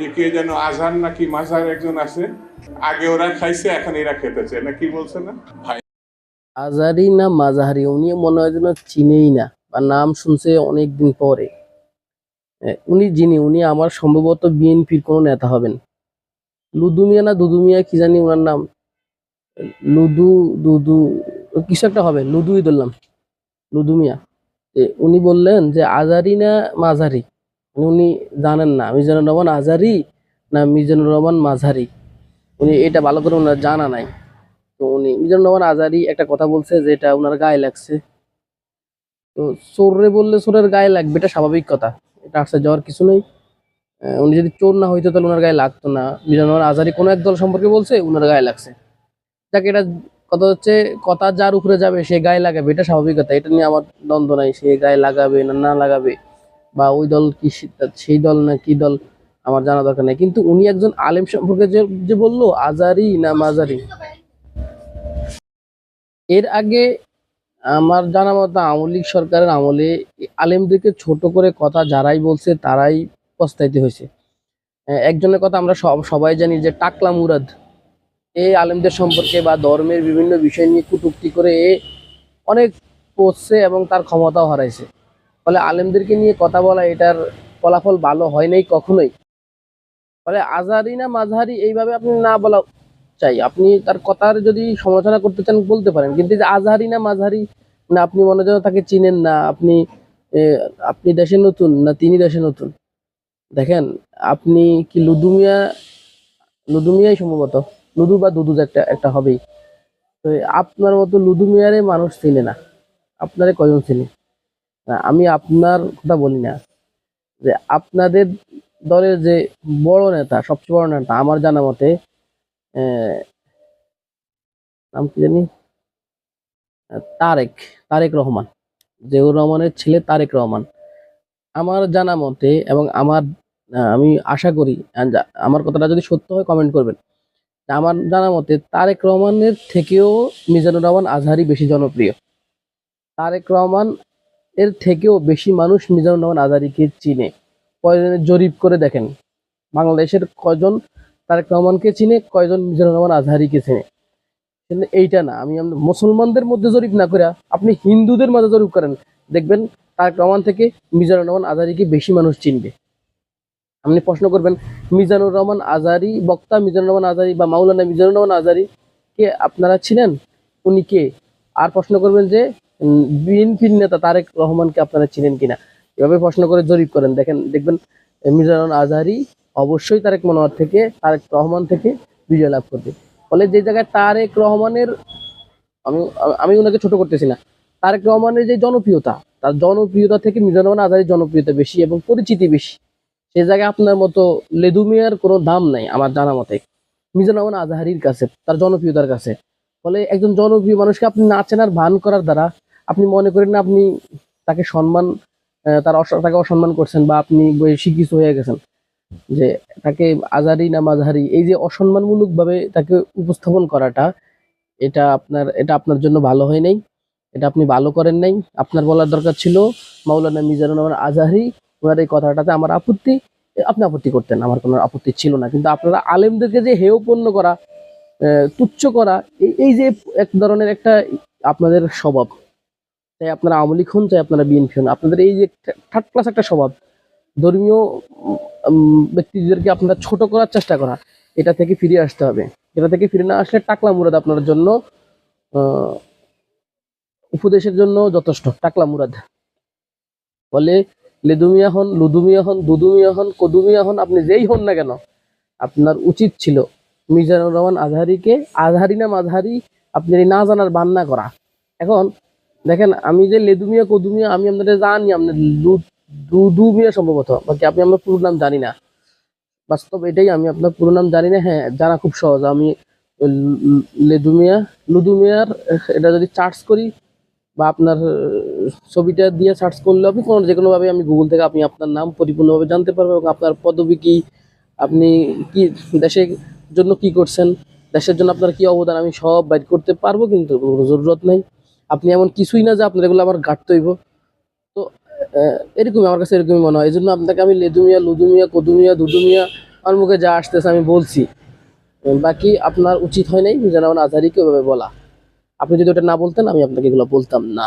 যে কে যেন আজহার নাকি মাঝার একজন আছে আগে ওরা খাইছে এখন এরা খেতেছে। না কি বলছে না? ভাই। আজারি না মাজাহারি উনি মনে হয় যেন চিনেই না বা নাম শুনছে অনেক দিন পরে। উনি যিনি উনি আমার সম্ভবত বিএনপির কোনো নেতা হবেন। লুদু মিয়া না দুদু মিয়া কি জানি ওনার নাম। লুদু দুদু কিছু একটা হবে লুদুই ধরলাম লুদু মিয়া। উনি বললেন যে আজারি না মাঝারি উনি জানেন না। মিজানুর রহমান আজারি না মিজানুর রহমান মাঝারি? উনি এটা ভালো করে ওনার জানা নাই। তো উনি মিজানুর রহমান আজারি একটা কথা বলছে যে এটা ওনার গায়ে লাগছে। তো চোররে বললে চোরের গায়ে লাগবে, এটা স্বাভাবিক কথা। এটা আসছে যাওয়ার কিছু নেই। উনি যদি চোর না হইতো তাহলে ওনার গায়ে লাগতো না। মিজানুর রহমান আজারি কোনো এক দল সম্পর্কে বলছে ওনার গায়ে লাগছে। যাকে, এটা কথা হচ্ছে, কথা যার উপরে যাবে, সে গায়ে লাগাবে, এটা স্বাভাবিক কথা। এটা নিয়ে আমার দ্বন্দ্ব নাই, সে গায়ে লাগাবে না না লাগাবে। বা ওই দল কি সেই দল না কি দল, আমার জানা দরকার নেই। কিন্তু উনি একজন আলেম সম্পর্কে যে বলল, আজারি না মাজারি? এর আগে আমার জানা মতো আওয়ামী লীগ সরকারের আমলে আলেমদেরকে ছোট করে কথা যারাই বলছে, তারাই পস্তাইতে হয়েছে। একজনের কথা আমরা সব সবাই জানি যে টাকলা মুরাদ। এই আলেমদের সম্পর্কে বা ধর্মের বিভিন্ন বিষয় নিয়ে কুটুক্তি করে অনেক পড়ছে এবং তার ক্ষমতাও হারাইছে। ফলে আলেমদেরকে নিয়ে কথা বলা, এটার ফলাফল ভালো হয় নাই কখনোই। ফলে আজহারি না মাঝহারি এইভাবে আপনি না বলা চাই। আপনি তার কথার যদি সমালোচনা করতে চান, বলতে পারেন। কিন্তু যে আজহারি না মাঝহারি, না আপনি মনে যেন তাকে চিনেন না, আপনি আপনি দেশে নতুন না তিনি দেশে নতুন? দেখেন, আপনি কি লুদুমিয়া, লুদুমিয়াই সম্ভবত? লুদু বা দুদু একটা একটা হবেই। তো আপনার মতো লুদুমিয়ারে মানুষ চিনে না। আপনারে কজন চিনে? আমি আপনার কথা বলি না। যে আপনাদের দলের যে বড় নেতা, সবচেয়ে বড় নেতা, আমার জানা মতে নাম কি জানি? তারেক তারেক রহমান, জিয়াউর রহমানের ছেলে তারেক রহমান। আমার জানা মতে এবং আমার আমি আশা করি আমার কথাটা যদি সত্য হয় কমেন্ট করবেন। আমার জানা মতে, তারেক রহমানের থেকেও মিজানুর রহমান আজহারি বেশি জনপ্রিয়। তারেক রহমান এর থেকেও বেশি মানুষ মিজানুর রহমান আজারিকে চিনে। কয়জনের জরিপ করে দেখেন, বাংলাদেশের কয়জন তারেক রহমানকে চিনে, কয়জন মিজানুর রহমান আজহারিকে চিনে। কিন্তু এইটা না, আমি মুসলমানদের মধ্যে জরিপ না করে আপনি হিন্দুদের মাঝে জরিপ করেন, দেখবেন তারেক রহমান থেকে মিজানুর রহমান আজহারিকে বেশি মানুষ চিনবে। আপনি প্রশ্ন করবেন, মিজানুর রহমান আজারি বক্তা, মিজানুর রহমান আজারি বা মাওলানা মিজানুর রহমান আজারি কে আপনারা ছিলেন উনি কে? আর প্রশ্ন করবেন যে বিএনপির নেতা তারেক রহমানকে আপনারা চিনেন কিনা? এভাবে প্রশ্ন করে জরিপ করেন। দেখেন, দেখবেন রহমান আজারি অবশ্যই তারেক মনোয়ার থেকে, তারেক রহমান থেকে বিজয় লাভ করবে। ফলে যে জায়গায় তারেক রহমানের, আমি আমি ওনাকে ছোট করতেছি না, তারেক রহমানের যে জনপ্রিয়তা, তার জনপ্রিয়তা থেকে মিজানুর রহমান আজারির জনপ্রিয়তা বেশি এবং পরিচিতি বেশি, সে জায়গায় আপনার মতো লেদু লেদুমিয়ার কোনো দাম নাই আমার জানা মতে। মিজানুর রহমান আজহারির কাছে, তার জনপ্রিয়তার কাছে। ফলে একজন জনপ্রিয় মানুষকে আপনি না চেনার ভান করার দ্বারা আপনি মনে করেন না আপনি তাকে সম্মান তার তাকে অসম্মান করছেন বা আপনি কিছু হয়ে গেছেন? যে তাকে আজারি না মাঝহারি এই যে অসম্মানমূলক ভাবে তাকে উপস্থাপন করাটা, এটা আপনার এটা আপনার জন্য ভালো হয় নাই, এটা আপনি ভালো করেন নাই। আপনার বলার দরকার ছিল, মাওলানা মিজানুর রহমান আজহারি ওনার এই কথাটাতে আমার আপত্তি আপনি আপত্তি করতেন, আমার কোনো আপত্তি ছিল না। কিন্তু আপনারা আলেমদেরকে যে হেয়পূর্ণ করা তুচ্ছ করা এই যে এক ধরনের একটা আপনাদের স্বভাব চাই আপনারা আওয়ামী লীগ হন চাই আপনারা বিএনপি হন। আপনাদের এই যে থার্ড ক্লাস একটা স্বভাব, ধর্মীয় ব্যক্তিদেরকে আপনারা ছোট করার চেষ্টা করা, এটা থেকে ফিরে আসতে হবে। এটা থেকে ফিরে না আসলে টাকলা মুরাদ আপনার জন্য উপদেশের জন্য যথেষ্ট, টাকলা মুরাদ। বলে, লেদুমিয়া হন, লুদুমিয়া হন, দুদুমিয়া হন, কদুমিয়া হন, আপনি যেই হন না কেন, আপনার উচিত ছিল মিজানুর রহমান আজহারিকে, আজহারি না মাঝহারি, আপনি না জানার বান্না করা। এখন দেখেন, আমি যে লেদুমিয়া, কদুমিয়া, আমি আপনাদের জানি, আপনার দুদুমিয়া সম্ভবত, বাকি আপনি আমার পুরো নাম জানি না। বাস্তব এটাই, আমি আপনার পুরো নাম জানি না হ্যাঁ জানা খুব সহজ। আমি লেদুমিয়া, লুদুমিয়ার, এটা যদি চার্জ করি, বা আপনার ছবিটা দিয়ে সার্চ করলে আপনি কোনো যে কোনোভাবে আমি গুগল থেকে আপনি আপনার নাম পরিপূর্ণভাবে জানতে পারবেন এবং আপনার পদবি কি, আপনি কি দেশের জন্য কি করছেন, দেশের জন্য আপনার কি অবদান, আমি সব বাইর করতে পারব, কিন্তু কোনো জরুরত নেই। আপনি এমন কিছুই না যে আপনার এগুলো আমার ঘাটতে হইব তো এরকমই আমার কাছে এরকমই মনে হয়। এই জন্য আপনাকে আমি লেদুমিয়া, লুদুমিয়া, কদুমিয়া, দুদুমিয়া, আমার মুখে যা আসতেছে আমি বলছি। বাকি আপনার উচিত হয় নাই, যেন আমার আজহারিকে ওইভাবে বলা। আপনি যদি ওটা না বলতেন, আমি আপনাকে এগুলো বলতাম না।